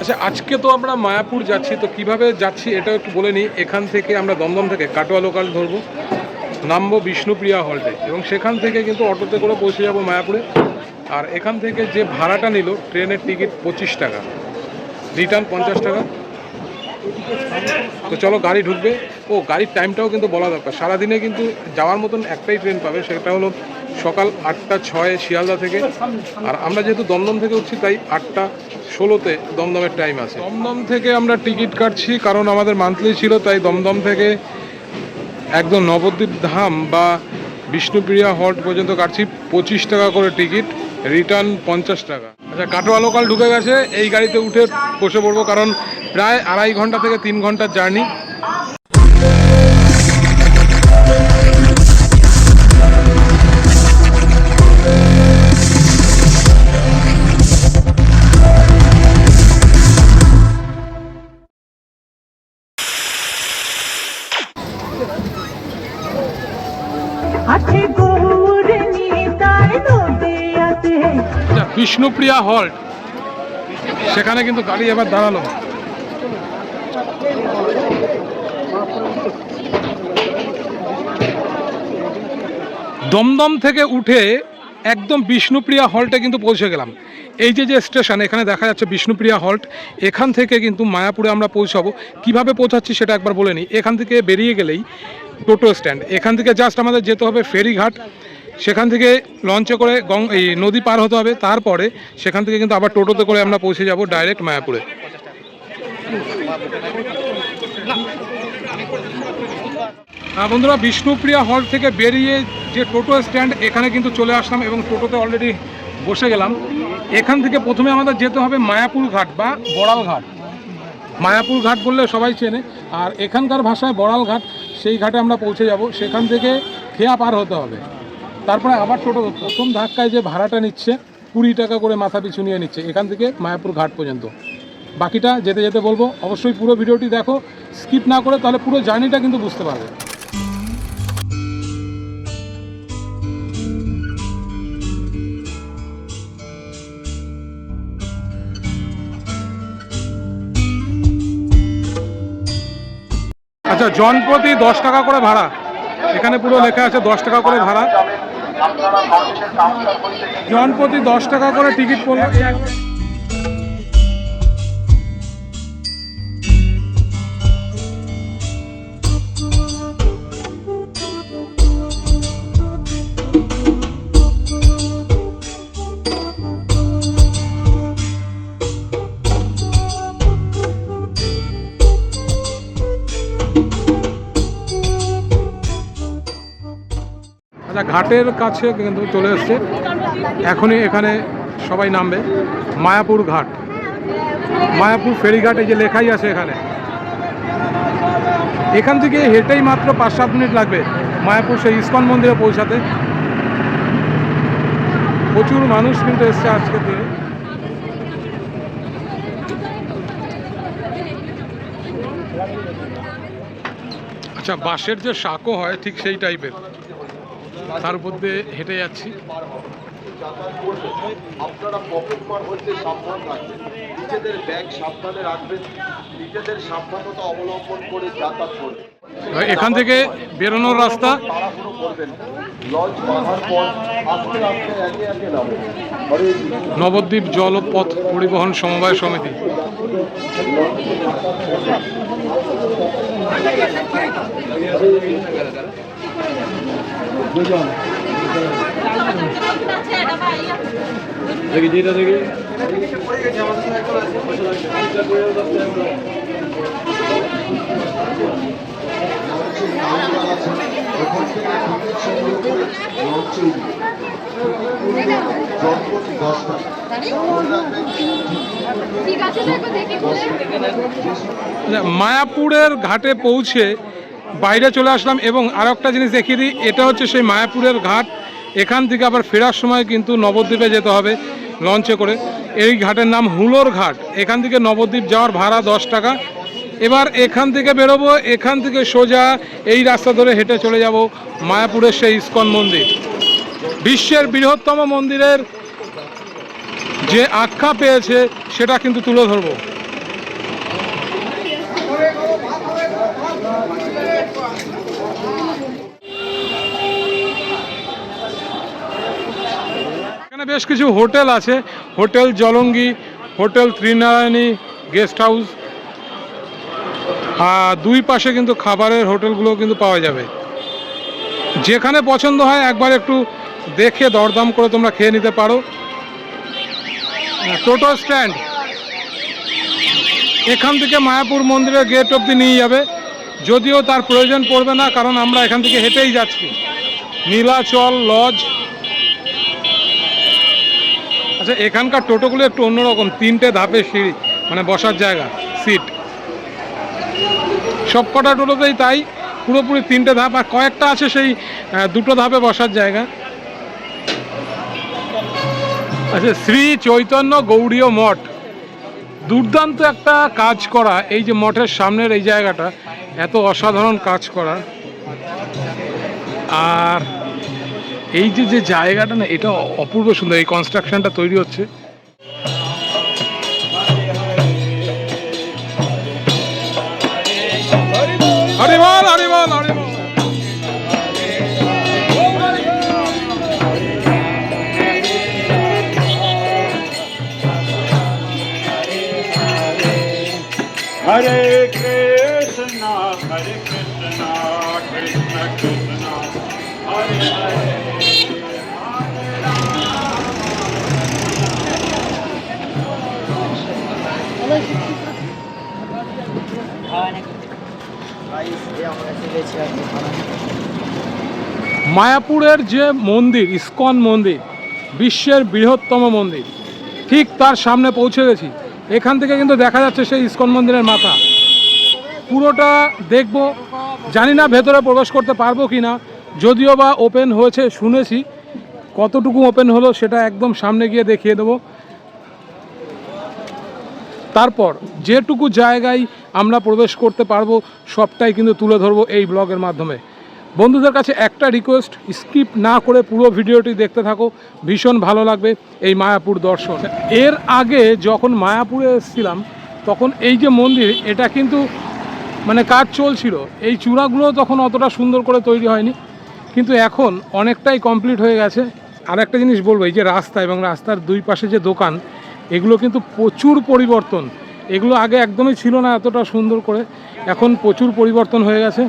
আচ্ছা আজকে তো আমরা মায়াপুর যাচ্ছি, তো কীভাবে যাচ্ছি এটা একটু বলে নিই। এখান থেকে আমরা দমদম থেকে কাটোয়া লোকাল ধরবো। নামবো বিষ্ণুপ্রিয়া হল্টে এবং সেখান থেকে কিন্তু অটোতে করে পৌঁছে যাব মায়াপুরে। আর এখান থেকে যে ভাড়াটা নিল, ট্রেনের টিকিট পঁচিশ টাকা। রিটার্ন পঞ্চাশ টাকা। তো চলো গাড়ি ঢুকবে। ও, গাড়ির টাইমটাও কিন্তু বলা দরকার। সারাদিনে কিন্তু যাওয়ার মতন একটাই ট্রেন পাবে, সেটা হলো সকাল আটটা ছয় শিয়ালদা থেকে। আর আমরা যেহেতু দমদম থেকে উঠছি, তাই আটটা ষোলোতে দমদমের টাইম আছে। দমদম থেকে আমরা টিকিট কাটছি, কারণ আমাদের মান্থলি ছিল, তাই দমদম থেকে একদম নবদ্বীপ ধাম বা বিষ্ণুপ্রিয়া হল্ট পর্যন্ত কাটছি, পঁচিশ টাকা করে টিকিট রিটার্ন পঞ্চাশ টাকা। আচ্ছা কাটোয়া লোকাল ঢুকে গেছে, এই গাড়িতে উঠে বসে পড়ব, কারণ প্রায় আড়াই ঘণ্টা থেকে তিন ঘণ্টার জার্নি বিষ্ণুপ্রিয়া হল্ট। সেখানে কিন্তু গাড়ি এবার দাঁড়াল। দমদম থেকে উঠে একদম বিষ্ণুপ্রিয়া হল্টে কিন্তু পৌঁছে গেলাম। এই যে যে স্টেশন, এখানে দেখা যাচ্ছে বিষ্ণুপ্রিয়া হল্ট। এখান থেকে কিন্তু মায়াপুরে আমরা পৌঁছাবো। কীভাবে পৌঁছাচ্ছি সেটা একবার বলে নিই। এখান থেকে বেরিয়ে গেলেই টোটো স্ট্যান্ড। এখান থেকে জাস্ট আমাদের যেতে হবে ফেরিঘাট। সেখান থেকে লঞ্চে করে গং এই নদী পার হতে হবে। তারপরে সেখান থেকে কিন্তু আবার টোটোতে করে আমরা পৌঁছে যাব ডাইরেক্ট মায়াপুরে। আহ, বন্ধুরা বিষ্ণুপ্রিয়া হল থেকে বেরিয়ে যে টোটো স্ট্যান্ড এখানে কিন্তু চলে আসলাম এবং টোটোতে অলরেডি বসে গেলাম। এখান থেকে প্রথমে আমাদের যেতে হবে মায়াপুর ঘাট বা বড়াল ঘাট। মায়াপুর ঘাট বললে সবাই চেনে। আর এখানকার ভাষায় বড়াল ঘাট সেই ঘাটে আমরা পৌঁছে যাব। সেখান থেকে খেয়া পার হতে হবে। তারপরে আবার টোটো প্রথম ধাক্কায় যে ভাড়াটা নিচ্ছে, কুড়ি টাকা করে মাথা পিছু নিয়ে নিচ্ছে, এখান থেকে মায়াপুর ঘাট পর্যন্ত। বাকিটা যেতে যেতে বলব, অবশ্যই পুরো ভিডিওটি দেখো, স্কিপ না করে তাহলে পুরো জার্নিটা কিন্তু বুঝতে পারবে। আচ্ছা জনপ্রতি দশ টাকা করে ভাড়া। এখানে পুরো লেখা আছে দশ টাকা করে ভাড়া। জনপ্রতি দশ টাকা করে টিকিট পড়ল ঘাটের কাছে কিন্তু চলে এসছে। এখনই এখানে সবাই নামবে। মায়াপুর ঘাট। মায়াপুর ফেরিঘাট যে লেখাই আছে এখানে। এখান থেকে হেঁটেই মাত্র পাঁচ সাত মিনিট লাগবে মায়াপুর সেই ইস্কন মন্দিরে পৌঁছাতে। প্রচুর মানুষ কিন্তু এসছে আজকে দিনে। আচ্ছা বাঁশের যে শাঁকো হয় ঠিক সেই টাইপের তার উপর দিয়ে হেঁটে যাচ্ছি। আপনারা পকেট হচ্ছে সাবধান রাখবেন। নিজেদের ব্যাগ সাবধানে রাখবেন। নিজেদের সাবধানতা অবলম্বন করে যাতায়াত করবেন। এখান থেকে বেরোনোর রাস্তা। নবদ্বীপ জলপথ পরিবহন সমবায় সমিতি। আছে দেখো দেখে বলে। আচ্ছা, মায়াপুরের ঘাটে পৌঁছে বাইরে চলে আসলাম এবং আর একটা জিনিস দেখিয়ে দিই, এটা হচ্ছে সেই মায়াপুরের ঘাট। এখান থেকে আবার ফেরার সময় কিন্তু নবদ্বীপে যেতে হবে লঞ্চে করে। এই ঘাটের নাম হুলোর ঘাট। এখান থেকে নবদ্বীপ যাওয়ার ভাড়া দশ টাকা। এবার এখান থেকে বেরোবো, এখান থেকে সোজা এই রাস্তা ধরে হেঁটে চলে যাব মায়াপুরের সেই ইস্কন মন্দির। বিশ্বের বৃহত্তম মন্দিরের যে আখ্যা পেয়েছে, সেটা কিন্তু তুলে ধরবো। এখানে বেশ কিছু হোটেল আছে। Hotel Jalangi, hotel Trinarayani guest house, আর দুই পাশে কিন্তু খাবারের হোটেলগুলো কিন্তু পাওয়া যাবে। যেখানে পছন্দ হয় একবার একটু দেখে দরদাম করে তোমরা খেয়ে নিতে পারো। টোটো স্ট্যান্ড। এখান থেকে মায়াপুর মন্দিরের গেট অবধি নিয়ে যাবে। যদিও তার প্রয়োজন পড়বে না, কারণ আমরা এখান থেকে হেঁটেই যাচ্ছি। নীলাচল লজ। আচ্ছা এখানকার টোটোগুলো একটু অন্যরকম, তিনটে ধাপে সিঁড়ি মানে বসার জায়গা, সিট। সব কটা টোটোতেই তাই, পুরোপুরি তিনটে ধাপ, আর কয়েকটা আছে সেই দুটো ধাপে বসার জায়গা। আচ্ছা শ্রী চৈতন্য গৌড়ীয় মঠ। দুর্দান্ত একটা কাজ করা এই যে মঠের সামনের এই জায়গাটা এত অসাধারণ কাজ করা। আর এই যে যে জায়গাটা না, এটা অপূর্ব সুন্দর। এই কনস্ট্রাকশনটা তৈরি হচ্ছে। হরি মায়াপুরের যে মন্দির, ইস্কন মন্দির, বিশ্বের বৃহত্তম মন্দির, ঠিক তার সামনে পৌঁছে গেছি। এখান থেকে কিন্তু দেখা যাচ্ছে সেই ইস্কন মন্দিরের মাথা। পুরোটা দেখব, জানি না ভেতরে প্রবেশ করতে পারব কি না যদিও বা ওপেন হয়েছে, শুনেছি। কতটুকু ওপেন হলো সেটা একদম সামনে গিয়ে দেখিয়ে দেবো। তারপর যেটুকু জায়গায় আমরা প্রবেশ করতে পারব, সবটাই কিন্তু তুলে ধরবো এই ব্লগের মাধ্যমে। বন্ধুদের কাছে একটা রিকোয়েস্ট স্কিপ না করে পুরো ভিডিওটি দেখতে থাকো। ভীষণ ভালো লাগবে এই মায়াপুর দর্শন। এর আগে যখন মায়াপুরে এসেছিলাম, তখন এই যে মন্দির, এটা কিন্তু মানে কাজ চলছিল। এই চূড়াগুলো তখন অতটা সুন্দর করে তৈরি হয়নি, কিন্তু এখন অনেকটাই কমপ্লিট হয়ে গেছে। আর একটা জিনিস বলব, এই যে রাস্তা এবং রাস্তার দুই পাশে যে দোকান, এগুলো কিন্তু প্রচুর পরিবর্তন। এগুলো আগে একদমই ছিল না এতটা সুন্দর করে, এখন প্রচুর পরিবর্তন হয়ে গেছে।